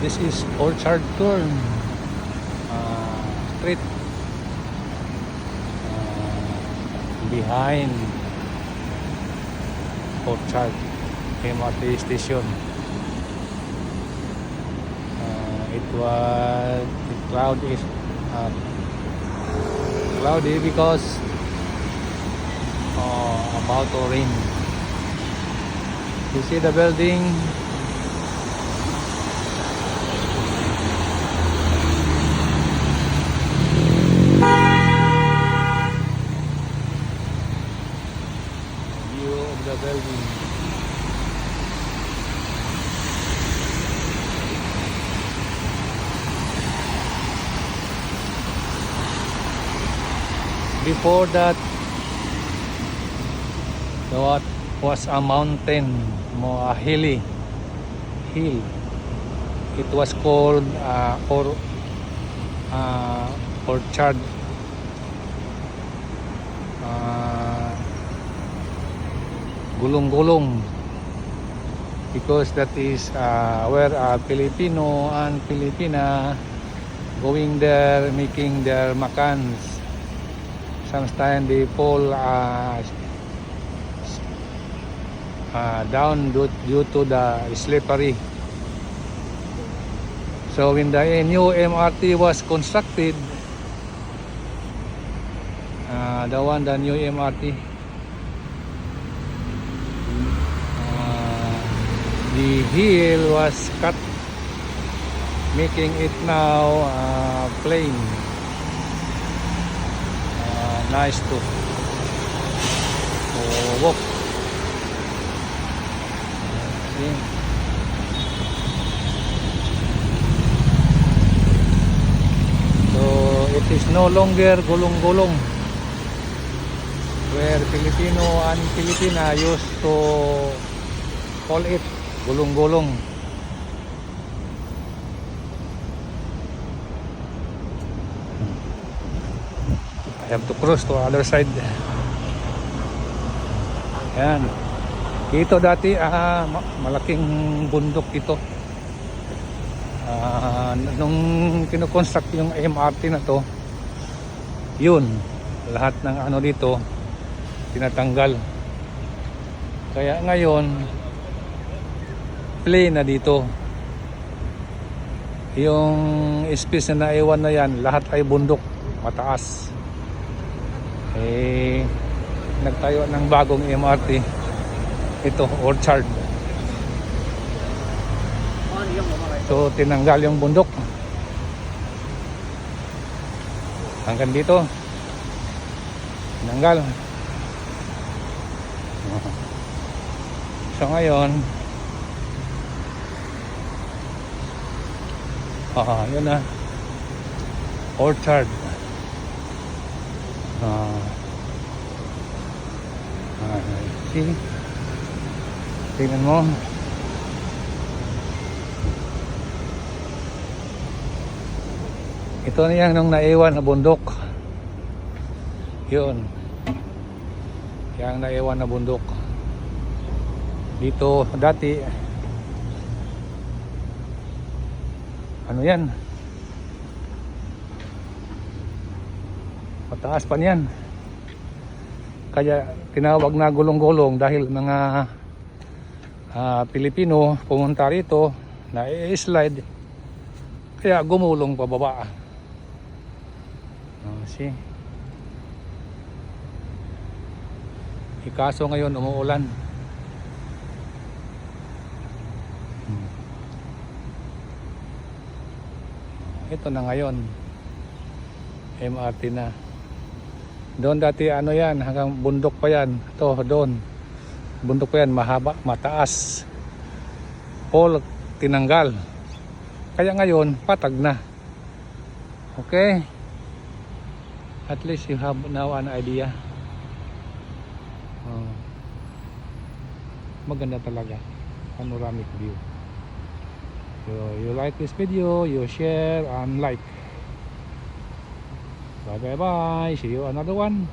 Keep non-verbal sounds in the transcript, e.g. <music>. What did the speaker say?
this is Orchard Turn uh, Street uh, behind Orchard MRT station. Uh, it was the cloud is uh, cloudy because uh, about to rain. You see the building Before that, what was a mountain, more a hilly hill. It was called uh, or uh, orchard. Gulong-gulong. Because that is uh, where uh, Filipino and Filipina going there making their makans sometimes they fall uh, uh, down due, due to the slippery. So when the new MRT was constructed uh, the one the new MRT the hill was cut making it now uh, plain uh, nice to, to walk Okay. it is no longer gulong-gulong where Filipino and Filipina used to call it gulong-gulong. I have to cross to other side. Yan. Ito dati ah, ma- malaking bundok ito. Ah, nung kinoconstruct yung MRT na to, yun, lahat ng ano dito, tinatanggal. Kaya ngayon, plain na dito. Yung space na naiwan na yan, lahat ay bundok, mataas. Eh, nagtayo ng bagong MRT. Ito, Orchard. So, tinanggal yung bundok. Hanggang dito. Tinanggal. <laughs> So ngayon, ah, yun na. Orchard. Ah. Ah, see? Tingnan mo. Ito na yan nung naiwan na bundok. Yun. Yang naiwan na bundok. Dito dati ano yan? Mataas pa niyan. Kaya tinawag na gulong-gulong dahil mga ah, Pilipino pumunta rito na i-slide kaya gumulong pababa. Oh, see? Ikaso ngayon umuulan. Ito na ngayon. MRT na. Doon dati ano yan, hanggang bundok pa yan. Ito, doon. Bundok pa yan, mahaba, mataas. All tinanggal. Kaya ngayon, patag na. Okay? At least you have now an idea. Oh. Maganda talaga. Panoramic view. You like this video, you share and like. Bye bye bye. See you another one.